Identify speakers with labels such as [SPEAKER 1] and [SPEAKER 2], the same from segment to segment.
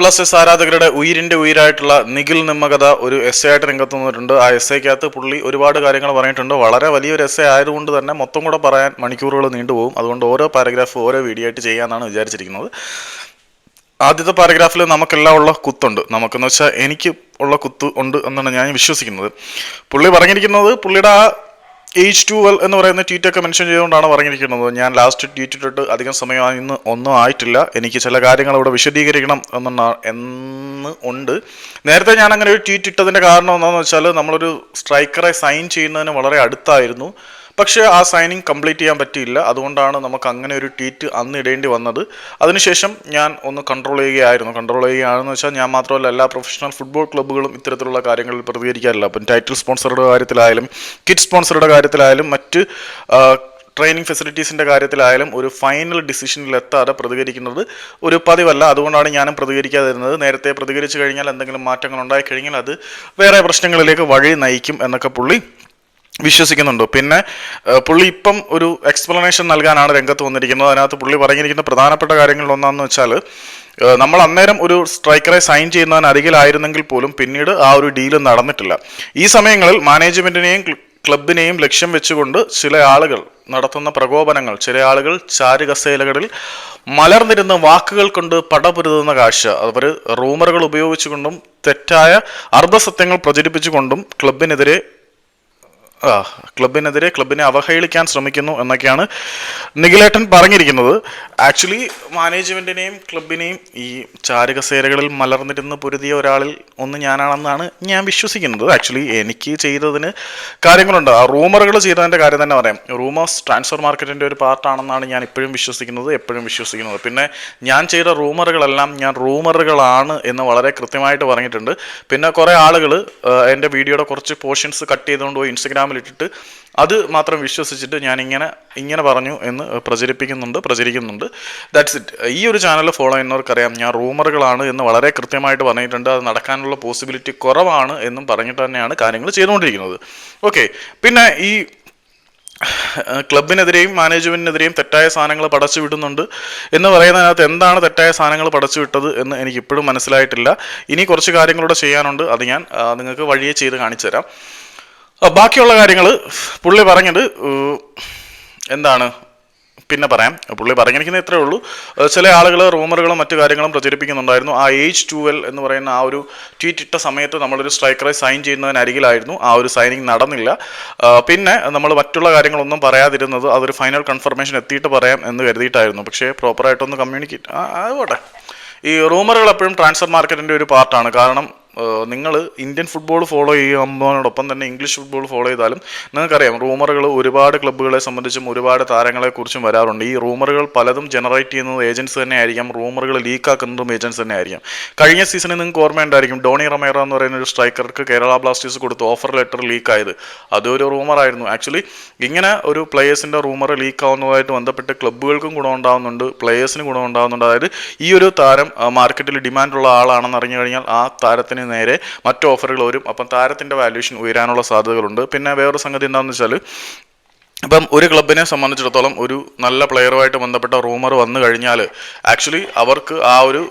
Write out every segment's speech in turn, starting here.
[SPEAKER 1] Blasters ആരാധകരുടെ ഉയിരിന്റെ ഉയിരായിട്ടുള്ള നിഖിൽ നിമ്മകഥ ഒരു S A ആയിട്ട് രംഗത്ത് വന്നിട്ടുണ്ട്. ആ എസ് എക്കകത്ത് പുള്ളി ഒരുപാട് കാര്യങ്ങൾ പറഞ്ഞിട്ടുണ്ട്. വളരെ വലിയൊരു എസ് എ ആയതുകൊണ്ട് തന്നെ മൊത്തം കൂടെ പറയാൻ മണിക്കൂറുകൾ നീണ്ടുപോകും. അതുകൊണ്ട് ഓരോ പാരഗ്രാഫ് ഓരോ വീഡിയോ ആയിട്ട് ചെയ്യാമെന്നാണ് വിചാരിച്ചിരിക്കുന്നത്. ആദ്യത്തെ പാരഗ്രാഫിൽ നമുക്കെല്ലാം ഉള്ള കുത്തുണ്ട്. നമുക്കെന്ന് വെച്ചാൽ എനിക്ക് ഉള്ള കുത്ത് ഉണ്ട് എന്നാണ് ഞാൻ വിശ്വസിക്കുന്നത്. പുള്ളി പറഞ്ഞിരിക്കുന്നത് പുള്ളിയുടെ ആ എയ്ച്ച് ടു വെൽ എന്ന് പറയുന്ന ട്വീറ്റ് ഒക്കെ മെൻഷൻ ചെയ്തുകൊണ്ടാണ് പറഞ്ഞിരിക്കുന്നത്. ഞാൻ ലാസ്റ്റ് ട്വീറ്റ് ഇട്ടിട്ട് അധികം സമയം ഇന്ന് ഒന്നും ആയിട്ടില്ല. എനിക്ക് ചില കാര്യങ്ങൾ ഇവിടെ വിശദീകരിക്കണം എന്ന എന്ന് ഉണ്ട്. നേരത്തെ ഞാൻ അങ്ങനെ ഒരു ട്വീറ്റ് ഇട്ടതിന്റെ കാരണം എന്താണെന്ന് വെച്ചാൽ നമ്മളൊരു സ്ട്രൈക്കറെ സൈൻ ചെയ്യുന്നതിന് വളരെ അടുത്തായിരുന്നു. പക്ഷേ ആ സൈനിങ് കംപ്ലീറ്റ് ചെയ്യാൻ പറ്റിയില്ല. അതുകൊണ്ടാണ് നമുക്ക് അങ്ങനെ ഒരു ട്വീറ്റ് അന്ന് ഇടേണ്ടി വന്നത്. അതിനുശേഷം ഞാൻ ഒന്ന് കൺട്രോൾ ചെയ്യുകയായിരുന്നു. കൺട്രോൾ ചെയ്യുകയാണെന്ന് വെച്ചാൽ ഞാൻ മാത്രമല്ല എല്ലാ പ്രൊഫഷണൽ ഫുട്ബോൾ ക്ലബ്ബുകളും ഇത്തരത്തിലുള്ള കാര്യങ്ങളിൽ പ്രതികരിക്കാറില്ല. അപ്പം ടൈറ്റിൽ സ്പോൺസറുടെ കാര്യത്തിലായാലും കിറ്റ് സ്പോൺസറുടെ കാര്യത്തിലായാലും മറ്റ് ട്രെയിനിങ് ഫെസിലിറ്റീസിന്റെ കാര്യത്തിലായാലും ഒരു ഫൈനൽ ഡിസിഷനിൽ എത്താതെ പ്രതികരിക്കുന്നത് ഒരു പതിവല്ല. അതുകൊണ്ടാണ് ഞാനും പ്രതികരിക്കാതിരുന്നത്. നേരത്തെ പ്രതികരിച്ചു കഴിഞ്ഞാൽ എന്തെങ്കിലും മാറ്റങ്ങൾ ഉണ്ടായിക്കഴിഞ്ഞാൽ അത് വേറെ പ്രശ്നങ്ങളിലേക്ക് വഴി നയിക്കും എന്നൊക്കെ പുള്ളി വിശ്വസിക്കുന്നുണ്ട്. പിന്നെ പുള്ളി ഇപ്പം ഒരു എക്സ്പ്ലനേഷൻ നൽകാനാണ് രംഗത്ത് വന്നിരിക്കുന്നത്. അതിനകത്ത് പുള്ളി പറഞ്ഞിരിക്കുന്ന പ്രധാനപ്പെട്ട കാര്യങ്ങളിൽ ഒന്നാന്ന് വെച്ചാൽ നമ്മൾ അന്നേരം ഒരു സ്ട്രൈക്കറെ സൈൻ ചെയ്യുന്നതിന് അരികിലായിരുന്നെങ്കിൽ പോലും പിന്നീട് ആ ഒരു ഡീൽ നടന്നിട്ടില്ല. ഈ സമയങ്ങളിൽ മാനേജ്മെന്റിനെയും ക്ല- ക്ലബിനെയും ലക്ഷ്യം വെച്ചുകൊണ്ട് ചില ആളുകൾ നടത്തുന്ന പ്രകോപനങ്ങൾ ചില ആളുകൾ ചാരുകസേലകളിൽ മലർന്നിരുന്ന വാക്കുകൾ കൊണ്ട് പടപുരുതുന്ന കാഴ്ച അവർ റൂമറുകൾ ഉപയോഗിച്ചുകൊണ്ടും തെറ്റായ അർദ്ധസത്യങ്ങൾ പ്രചരിപ്പിച്ചുകൊണ്ടും ക്ലബിനെതിരെ ക്ലബിനെതിരെ ക്ലബിനെ അവഹേളിക്കാൻ ശ്രമിക്കുന്നു എന്നൊക്കെയാണ് നിഖിലേട്ടൻ പറഞ്ഞിരിക്കുന്നത്. ആക്ച്വലി മാനേജ്മെന്റിനെയും ക്ലബിനെയും ഈ ചാരകസേരകളിൽ മലർന്നിരുന്ന് പൊരുതിയ ഒരാളിൽ ഒന്ന് ഞാനാണെന്നാണ് ഞാൻ വിശ്വസിക്കുന്നത്. ആക്ച്വലി എനിക്ക് ചെയ്തതിന് കാര്യങ്ങളുണ്ട്. ആ റൂമറുകൾ ചെയ്തതിന്റെ കാര്യം തന്നെ പറയാം. റൂമേഴ്സ് ട്രാൻസ്ഫർ മാർക്കറ്റിന്റെ ഒരു പാർട്ടാണെന്നാണ് ഞാൻ ഇപ്പോഴും വിശ്വസിക്കുന്നത് എപ്പോഴും വിശ്വസിക്കുന്നത്. പിന്നെ ഞാൻ ചെയ്ത റൂമറുകളെല്ലാം ഞാൻ റൂമറുകളാണ് എന്ന് വളരെ കൃത്യമായിട്ട് പറഞ്ഞിട്ടുണ്ട്. പിന്നെ കുറേ ആളുകൾ എന്റെ വീഡിയോയുടെ കുറച്ച് പോർഷൻസ് കട്ട് ചെയ്തുകൊണ്ട് പോയി ഇൻസ്റ്റഗ്രാമിൽ ഇട്ടിട്ട് അത് മാത്രം വിശ്വസിച്ചിട്ട് ഞാൻ ഇങ്ങനെ ഇങ്ങനെ പറഞ്ഞു എന്ന് പ്രചരിപ്പിക്കുന്നുണ്ട് പ്രചരിക്കുന്നുണ്ട്. ദാറ്റ്സ് ഇറ്റ് ഈ ഒരു ചാനൽ ഫോളോ ചെയ്യുന്നവർക്കറിയാം ഞാൻ റൂമറുകളാണ് എന്ന് വളരെ കൃത്യമായിട്ട് പറഞ്ഞിട്ടുണ്ട്. അത് നടക്കാനുള്ള പോസിബിലിറ്റി കുറവാണ് എന്നും പറഞ്ഞിട്ട് തന്നെയാണ് കാര്യങ്ങൾ ചെയ്തുകൊണ്ടിരിക്കുന്നത്. ഓക്കെ പിന്നെ ഈ ക്ലബിനെതിരെയും മാനേജ്മെന്റിനെതിരെയും തെറ്റായ സാധനങ്ങൾ പടച്ചു വിടുന്നുണ്ട് എന്ന് പറയുന്നതിനകത്ത് എന്താണ് തെറ്റായ സാധനങ്ങൾ പടച്ചു വിട്ടത് എന്ന് എനിക്ക് ഇപ്പോഴും മനസ്സിലായിട്ടില്ല. ഇനി കുറച്ച് കാര്യങ്ങളൂടെ ചെയ്യാനുണ്ട്. അത് ഞാൻ നിങ്ങൾക്ക് വഴിയെ ചെയ്ത് കാണിച്ചു തരാം ബാക്കിയുള്ള കാര്യങ്ങൾ പുള്ളി പറഞ്ഞത് എന്താണ്? പിന്നെ പറയാം. പുള്ളി പറഞ്ഞിരിക്കുന്നത് ഇത്രേ ഉള്ളൂ. ചില ആളുകൾ റൂമറുകളും മറ്റു കാര്യങ്ങളും പ്രചരിപ്പിക്കുന്നുണ്ടായിരുന്നു. ആ ഏജ് ട്വൽവ് എന്ന് പറയുന്ന ആ ഒരു ട്വീറ്റ് ഇട്ട സമയത്ത് നമ്മളൊരു സ്ട്രൈക്കറെ സൈൻ ചെയ്യുന്നതിനരികിലായിരുന്നു. ആ ഒരു സൈനിങ് നടന്നില്ല. പിന്നെ നമ്മൾ മറ്റുള്ള കാര്യങ്ങളൊന്നും പറയാതിരുന്നത് അതൊരു ഫൈനൽ കൺഫർമേഷൻ എത്തിയിട്ട് പറയാം എന്ന് കരുതിയിട്ടായിരുന്നു. പക്ഷേ പ്രോപ്പറായിട്ടൊന്ന് കമ്മ്യൂണിക്കേറ്റ് ആ അതുപോട്ടെ ഈ റൂമറുകൾ എപ്പോഴും ട്രാൻസ്ഫർ മാർക്കറ്റിന്റെ ഒരു പാർട്ടാണ് കാരണം നിങ്ങൾ ഇന്ത്യൻ ഫുട്ബോൾ ഫോളോ ചെയ്യുമ്പോഴോടൊപ്പം തന്നെ ഇംഗ്ലീഷ് ഫുട്ബോൾ ഫോളോ ചെയ്താലും നിങ്ങൾക്കറിയാം റൂമറുകൾ ഒരുപാട് ക്ലബ്ബുകളെ സംബന്ധിച്ചും ഒരുപാട് താരങ്ങളെക്കുറിച്ചും വരാറുണ്ട്. ഈ റൂമറുകൾ പലതും ജനറേറ്റ് ചെയ്യുന്നത് ഏജൻസ് തന്നെ ആയിരിക്കാം റൂമറുകൾ ലീക്കാക്കുന്നതും ഏജൻസ് തന്നെ ആയിരിക്കും കഴിഞ്ഞ സീസണിൽ നിങ്ങൾക്ക് ഓർമ്മയുണ്ടായിരിക്കും ഡോണി റമേറ എന്ന് പറയുന്ന ഒരു സ്ട്രൈക്കർക്ക് കേരള ബ്ലാസ്റ്റേഴ്സ് കൊടുത്ത ഓഫർ ലെറ്റർ ലീക്കായത് അതൊരു റൂമറായിരുന്നു ആക്ച്വലി ഇങ്ങനെ ഒരു പ്ലേയേഴ്സിന്റെ റൂമർ ലീക്ക് ആവുന്നതുമായിട്ട് ബന്ധപ്പെട്ട് ക്ലബ്ബുകൾക്കും ഗുണമുണ്ടാകുന്നുണ്ട് പ്ലേയേഴ്സിന് ഗുണമുണ്ടാകുന്നുണ്ട് അതായത് ഈ ഒരു താരം മാർക്കറ്റിൽ ഡിമാൻഡുള്ള ആളാണെന്ന് അറിഞ്ഞു കഴിഞ്ഞാൽ ആ താരത്തിന് നേരെ മറ്റു ഓഫറുകൾ വരും. അപ്പം താരത്തിന്റെ വാല്യൂഷൻ ഉയരാനുള്ള സാധ്യതകളുണ്ട്. പിന്നെ വേറൊരു സംഗതി എന്താണെന്ന് വെച്ചാൽ ഇപ്പം ഒരു ക്ലബിനെ സംബന്ധിച്ചിടത്തോളം ഒരു നല്ല പ്ലെയറുമായിട്ട് ബന്ധപ്പെട്ട റൂമർ വന്നു കഴിഞ്ഞാൽ ആക്ച്വലി അവർക്ക് ആ ഒരു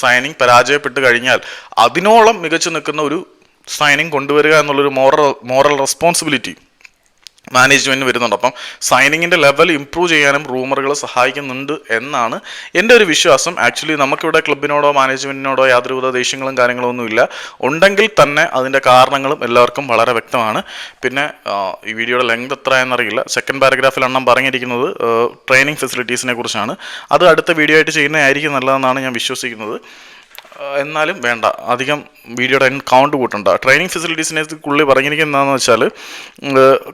[SPEAKER 1] സൈനിങ് പരാജയപ്പെട്ട് കഴിഞ്ഞാൽ അതിനോളം മികച്ചു നിൽക്കുന്ന ഒരു സൈനിങ് കൊണ്ടുവരിക എന്നുള്ളൊരു മോറൽ മോറൽ റെസ്പോൺസിബിലിറ്റി മാനേജ്മെന്റ് വരുന്നുണ്ട്. അപ്പം സൈനിങ്ങിന്റെ ലെവൽ ഇംപ്രൂവ് ചെയ്യാനും റൂമറുകൾ സഹായിക്കുന്നുണ്ട് എന്നാണ് എന്റെ ഒരു വിശ്വാസം. ആക്ച്വലി നമുക്കിവിടെ ക്ലബിനോടോ മാനേജ്മെന്റിനോടോ യാതൊരുവിധ ദേഷ്യങ്ങളും കാര്യങ്ങളും ഒന്നുമില്ല ഉണ്ടെങ്കിൽ തന്നെ അതിന്റെ കാരണങ്ങളും എല്ലാവർക്കും വളരെ വ്യക്തമാണ്. പിന്നെ ഈ വീഡിയോയുടെ ലെങ്ത് എത്ര എന്നറിയില്ല സെക്കൻഡ് പാരഗ്രാഫിൽ എണ്ണം പറഞ്ഞിരിക്കുന്നത് ട്രെയിനിങ് ഫെസിലിറ്റീസിനെ കുറിച്ചാണ്. അത് അടുത്ത വീഡിയോ ആയിട്ട് ചെയ്യുന്നതായിരിക്കും നല്ലതെന്നാണ് ഞാൻ വിശ്വസിക്കുന്നത്. എന്നാലും വേണ്ട. അധികം വീഡിയോയുടെ കൗണ്ട് കൂട്ടണ്ട. ട്രെയിനിങ് ഫെസിലിറ്റീസിനെ ഉള്ളിൽ പറഞ്ഞിരിക്കുന്നതെന്ന് വെച്ചാൽ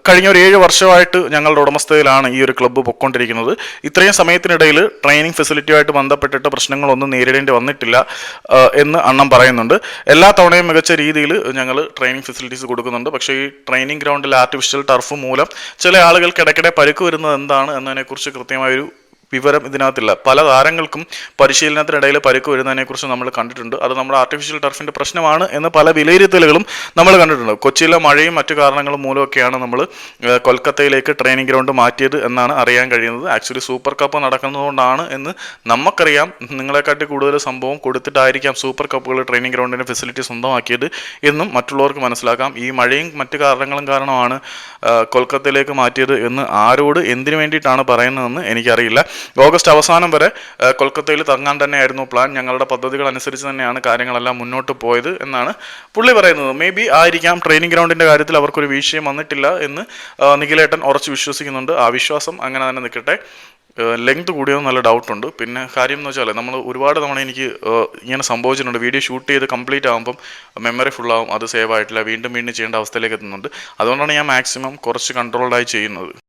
[SPEAKER 1] കഴിഞ്ഞ ഒരു ഏഴ് വർഷമായിട്ട് ഞങ്ങളുടെ ഉടമസ്ഥതയിലാണ് ഈ ഒരു ക്ലബ്ബ് പൊയ്ക്കൊണ്ടിരിക്കുന്നത്. ഇത്രയും സമയത്തിനിടയിൽ ട്രെയിനിങ് ഫെസിലിറ്റിയുമായിട്ട് ബന്ധപ്പെട്ടിട്ട് പ്രശ്നങ്ങളൊന്നും നേരിടേണ്ടി വന്നിട്ടില്ല എന്ന് അണ്ണം പറയുന്നുണ്ട്. എല്ലാ തവണയും മികച്ച രീതിയിൽ ഞങ്ങൾ ട്രെയിനിങ് ഫെസിലിറ്റീസ് കൊടുക്കുന്നുണ്ട്. പക്ഷേ ഈ ട്രെയിനിങ് ഗ്രൗണ്ടിൽ ആർട്ടിഫിഷ്യൽ ടർഫ് മൂലം ചില ആളുകൾക്ക് ഇടയ്ക്കിടെ പരുക്ക് വരുന്നത് എന്താണ് എന്നതിനെക്കുറിച്ച് കൃത്യമായൊരു വിവരം ഇതിനകത്തില്ല. പല താരങ്ങൾക്കും പരിശീലനത്തിനിടയിൽ പരിക്ക് വരുന്നതിനെക്കുറിച്ച് നമ്മൾ കണ്ടിട്ടുണ്ട്. അത് നമ്മുടെ ആർട്ടിഫിഷ്യൽ ടർഫിന്റെ പ്രശ്നമാണ് എന്ന് പല വിലയിരുത്തലുകളും നമ്മൾ കണ്ടിട്ടുണ്ട്. കൊച്ചിയിലെ മഴയും മറ്റു കാരണങ്ങളും മൂലമൊക്കെയാണ് നമ്മൾ കൊൽക്കത്തയിലേക്ക് ട്രെയിനിങ് ഗ്രൗണ്ട് മാറ്റിയത് എന്നാണ് അറിയാൻ കഴിയുന്നത്. ആക്ച്വലി സൂപ്പർ കപ്പ് നടക്കുന്നതുകൊണ്ടാണ് എന്ന് നമുക്കറിയാം. നിങ്ങളെക്കാട്ടി കൂടുതൽ സംഭവം കൊടുത്തിട്ടായിരിക്കാം സൂപ്പർ കപ്പുകൾ ട്രെയിനിങ് ഗ്രൗണ്ടിന്റെ ഫെസിലിറ്റി സ്വന്തമാക്കിയത് എന്നും മറ്റുള്ളവർക്ക് മനസ്സിലാക്കാം. ഈ മഴയും മറ്റു കാരണങ്ങളും കാരണമാണ് കൊൽക്കത്തയിലേക്ക് മാറ്റിയത് എന്ന് ആരോട് എന്തിനു വേണ്ടിയിട്ടാണ് പറയുന്നതെന്ന് എനിക്കറിയില്ല. ഓഗസ്റ്റ് അവസാനം വരെ കൊൽക്കത്തയിൽ തങ്ങാൻ തന്നെയായിരുന്നു പ്ലാൻ ഞങ്ങളുടെ പദ്ധതികൾ അനുസരിച്ച് തന്നെയാണ് കാര്യങ്ങളെല്ലാം മുന്നോട്ട് പോയത് എന്നാണ് പുള്ളി പറയുന്നത്. മേ ബി ആയിരിക്കാം. ട്രെയിനിങ് ഗ്രൗണ്ടിന്റെ കാര്യത്തിൽ അവർക്കൊരു വീഴ്ചയും വന്നിട്ടില്ല എന്ന് നിഖിലേട്ടൻ ഉറച്ച് വിശ്വസിക്കുന്നുണ്ട്. ആ വിശ്വാസം അങ്ങനെ തന്നെ നിൽക്കട്ടെ. ലെങ്ത് കൂടിയോ നല്ല ഡൗട്ടുണ്ട് പിന്നെ കാര്യം എന്ന് വെച്ചാൽ നമ്മൾ ഒരുപാട് തവണ എനിക്ക് ഇങ്ങനെ സംഭവിച്ചിട്ടുണ്ട്. വീഡിയോ ഷൂട്ട് ചെയ്ത് കംപ്ലീറ്റ് ആകുമ്പം മെമ്മറി ആവും. അത് സേവ് ആയിട്ടില്ല. വീണ്ടും വീണ്ടും ചെയ്യേണ്ട അവസ്ഥയിലേക്ക് എത്തുന്നുണ്ട്. അതുകൊണ്ടാണ് ഞാൻ മാക്സിമം കുറച്ച് കൺട്രോൾഡായി ചെയ്യുന്നത്.